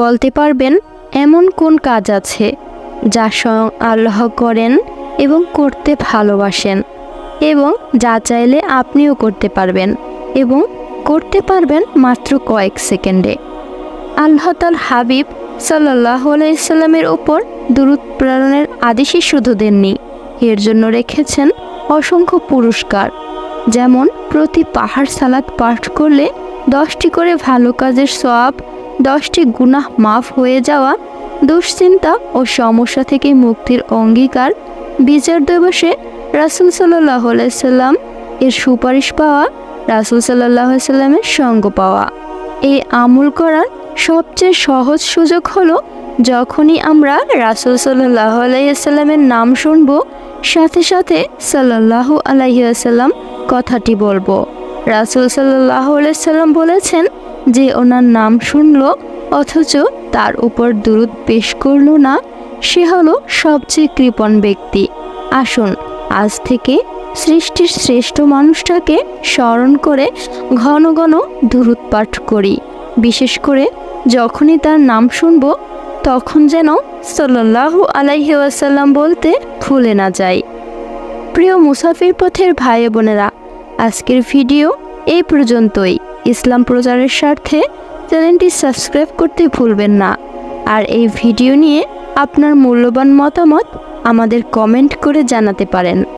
বলতে পারবেন, এমন কোন কাজ আছে যা স্বয়ং আল্লাহ করেন এবং করতে ভালোবাসেন এবং যা চাইলে আপনিও করতে পারবেন এবং করতে পারবেন মাত্র কয়েক সেকেন্ডে। আল্লাহ তাল হাবিব সাল্লাহ আলাইসাল্লামের ওপর দূরত প্রেরণের আদেশই শুধু দেননি, এর জন্য রেখেছেন অসংখ্য পুরস্কার, যেমন প্রতি পাহাড় সালাত পাঠ করলে দশটি করে ভালো কাজের সওয়াব দশটি গুনাহ মাফ হয়ে যাওয়া, দুশ্চিন্তা ও সমস্যা থেকে মুক্তির অঙ্গীকার, বিচার দিবসে রাসুল সাল্লাহ সাল্লাম এর সুপারিশ পাওয়া, রাসুল সাল্লাহ সাল্লামের সঙ্গ পাওয়া। এই আমল করার সবচেয়ে সহজ সুযোগ হলো, যখনই আমরা রাসুল সাল্লাহ আলাইসাল্লামের নাম শুনব, সাথে সাথে সাল্লাহ আলাইসাল্লাম কথাটি বলব। রাসুল সাল্লাহ আলাইসাল্লাম বলেছেন যে ওনার নাম শুনল, অথচ তার উপর দূরত পেশ করল না, সে হলো সবচেয়ে কৃপণ ব্যক্তি। আসুন, আজ থেকে সৃষ্টির শ্রেষ্ঠ মানুষটাকে স্মরণ করে ঘন ঘন দূরত পাঠ করি। বিশেষ করে যখনই তার নাম শুনব, তখন যেন সাল্লাহ আলাইহি ওয়াসাল্লাম বলতে ভুলে না যাই। প্রিয় মুসাফির পথের ভাই বোনেরা আজকের ভিডিও এই পর্যন্তই। ইসলাম প্রচারের স্বার্থে চ্যানেলটি সাবস্ক্রাইব করতে ভুলবেন না। আর এই ভিডিও নিয়ে আপনার মূল্যবান মতামত আমাদের কমেন্ট করে জানাতে পারেন।